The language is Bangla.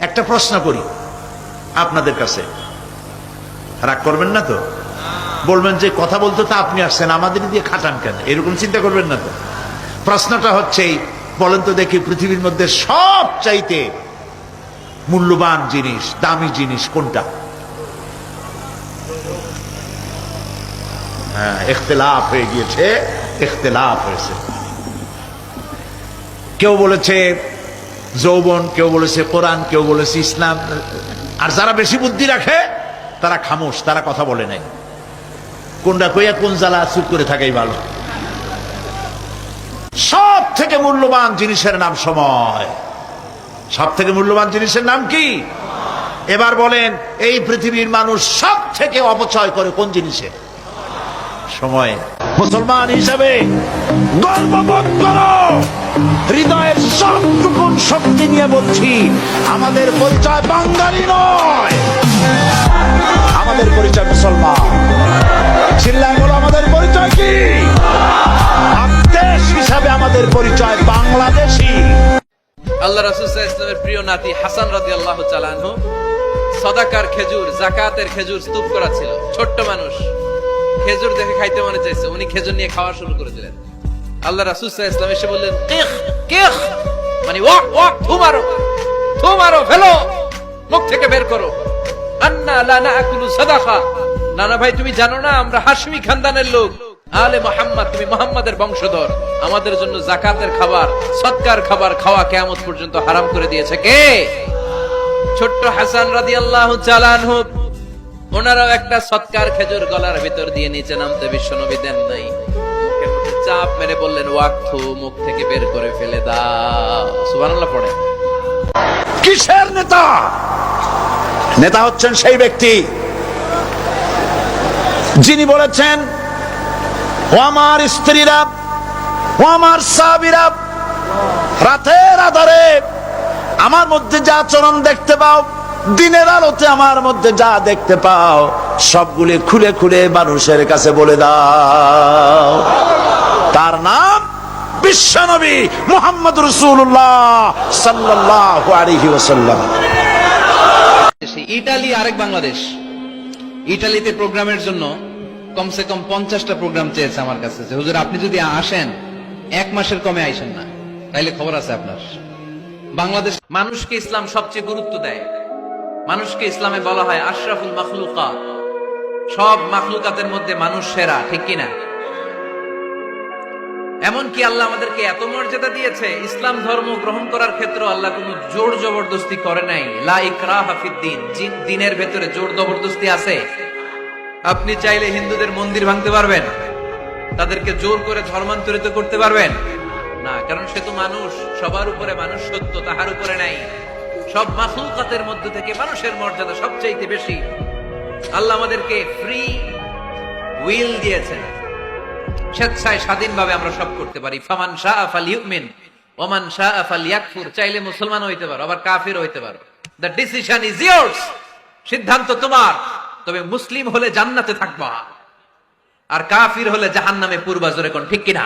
একটা প্রশ্ন করি আপনাদের কাছে। রাগ করবেন না তো? বলবেন যে কথা বলতে তো আপনি আসছেন, আমাদের দিয়ে খাটান কেন? এরকম চিন্তা করবেন না তো? প্রশ্নটা হচ্ছে বলেন তো দেখি পৃথিবীর মধ্যে সব চাইতে মূল্যবান জিনিস, দামি জিনিস কোনটা? হ্যাঁ ইখতলাফ হয়ে গিয়েছে, ইখতলাফ হয়েছে। কেউ বলেছে যৌবন, কেউ বলেছে কোরআন, কেউ বলেছে ইসলাম। আর যারা বেশি বুদ্ধি রাখে, তারা খামোশ, তারা কথা বলে নাই। কোনটা কইয়া কোন জ্বালা চুপ করে থাকাই ভালো। সব থেকে মূল্যবান জিনিসের নাম সময়। সব থেকে মূল্যবান জিনিসের নাম কি? এবার বলেন, এই পৃথিবীর মানুষ সব থেকে অপচয় করে কোন জিনিসে? সময়। মুসলমান হিসাবে গর্ববোধ করো। হৃদয়ের সবটুকু শক্তি নিয়ে বলছি, আমাদের পরিচয় বাঙালি নয়। আমাদের পরিচয় মুসলমান। চিল্লায় বলো, আমাদের পরিচয় কি? দেশ হিসাবে আমাদের পরিচয় বাংলাদেশী। আল্লাহ রাসুল্লাহ ইসলামের প্রিয় নাতি হাসান রাজি আল্লাহ চালানহু সদাকার খেজুর, জাকাতের খেজুর স্তূপ করা ছিল ছোট্ট মানুষ। খেজুর দেখে খাইতে মনে চাইছে। উনি খেজুর নিয়ে খাওয়া শুরু করেছিলেন আল্লাহ রাসুল্লাহ ইসলাম এসে বললেন কেখ কেখ মানে ওয়াক ওয়াক থু মারো থু মারো, ফেলো, মুখ থেকে বের করো। আন্না লা নাকুলু সাদাকা। নানা ভাই, তুমি জানো না, আমরা হাশমি খানদানের লোক। আলে মোহাম্মদ, তুমি মোহাম্মদের বংশধর। আমাদের জন্য জাকাতের খাবার, সৎকার খাবার খাওয়া কেয়ামত পর্যন্ত হারাম করে দিয়েছে কে? ছোট্ট হাসান রাদি আল্লাহ চালানহু ওনারাও একটা সৎকার খেজুর গলার ভিতর দিয়ে নিচে নামতে বিশ্বনবী দেন নাই। চাপ মেরে বললেন ওয়াক্থু মুখ থেকে বের করে ফেলে দাও। পড়ে। কিসের নেতা? নেতা হচ্ছেন সেই ব্যক্তি যিনি বলেছেন, ও আমার স্ত্রীরা, ও আমার সাবিরা রাতের আধারে আমার মধ্যে যা আচরণ দেখতে পাও দিনের আলোতে আমার মধ্যে যা দেখতে পাও সবগুলি খুলে খুলে মানুষের কাছে বলে দাও। তার নাম বিশ্বনবী মোহাম্মদ রসুল্লাহ সাল্লাহ আলহি ওসাল্লাম ইটালি আরেক বাংলাদেশ। ইটালিতে প্রোগ্রামের জন্য কমসে কম পঞ্চাশটা প্রোগ্রাম চেয়েছে আমার কাছে যে হুজুর আপনি যদি আসেন এক মাসের কমে আইসেন না। তাইলে খবর আছে আপনার। বাংলাদেশ মানুষকে ইসলাম সবচেয়ে গুরুত্ব দেয়। মানুষকে ইসলামে বলা হয় আশরাফুল মাখলুকা। সব মাখলুকাতের মধ্যে মানুষ সেরা, ঠিক কিনা? এমনকি আল্লাহ আমাদেরকে এত মর্যাদা দিয়েছে, ইসলাম ধর্ম গ্রহণ করার ক্ষেত্রে আল্লাহ কোনো জোর জবরদস্তি করে নাই। লা দিনের ভেতরে জোর জবরদস্তি আছে। আপনি চাইলে হিন্দুদের মন্দির ভাঙতে পারবেন। তাদেরকে জোর করে ধর্মান্তরিত করতে পারবেন। না, কারণ সে তো মানুষ। সবার উপরে মানুষ সত্য, তাহার উপরে নাই। সব মাখলুকাতের মধ্য থেকে মানুষের মর্যাদা সবচাইতে বেশি। আল্লাহ আমাদেরকে ফ্রি উইল দিয়েছেন। স্বেচ্ছায় স্বাধীনভাবে আমরা সব করতে পারি। ফামান শাহ আফাল ইউমিন ওমান শাহ আফাল ইয়াকফুর চাইলে মুসলমান হইতে পারো, আবার কাফির হইতে পারো। দ্য ডিসিশন ইজ ইয়ার্স সিদ্ধান্ত তোমার। তবে মুসলিম হলে জান্নাতে থাকবা। আর কাফির হলে জাহান্নামে পূর্বা জোরে কোন, ঠিক কিনা?